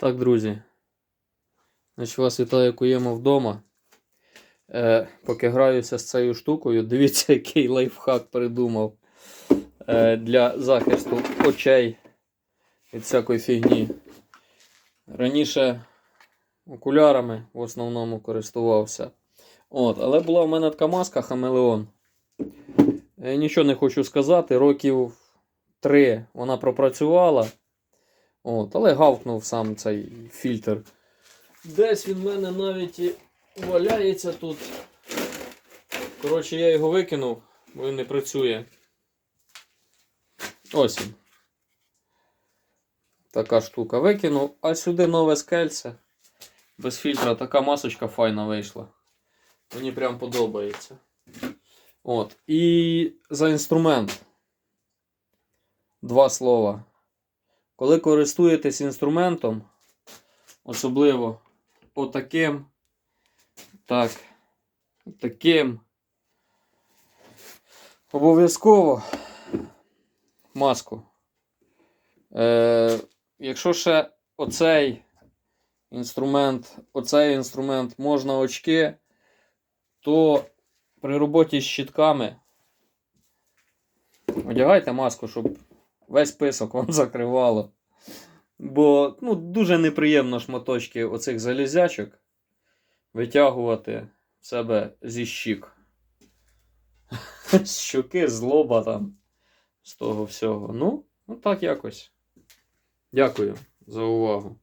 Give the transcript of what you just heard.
Так, друзі. Значить, вас вітає Куємо вдома. Е, поки граюся з цією штукою, дивіться, який лайфхак придумав е, для захисту очей від всякої фігні. Раніше окулярами в основному користувався. От, але була в мене така маска Хамелеон. Е, нічого не хочу сказати, років три вона пропрацювала. От, але гавкнув сам цей фільтр. Десь він в мене навіть і валяється тут. Коротше, я його викинув, бо він не працює. Ось він. Така штука викинув, а сюди нове скельце. Без фільтра така масочка файна вийшла. Мені прям подобається. От. І за інструмент. Два слова. Коли користуєтесь інструментом, особливо отаким, так, таким, обов'язково маску. Е, якщо ще оцей інструмент, оцей інструмент можна очки, то при роботі з щітками одягайте маску, щоб весь писок вам закривало. Бо ну, дуже неприємно шматочки оцих залізячок витягувати в себе зі щік. З щуки, з лоба там, з того всього. Ну, ну так якось. Дякую за увагу.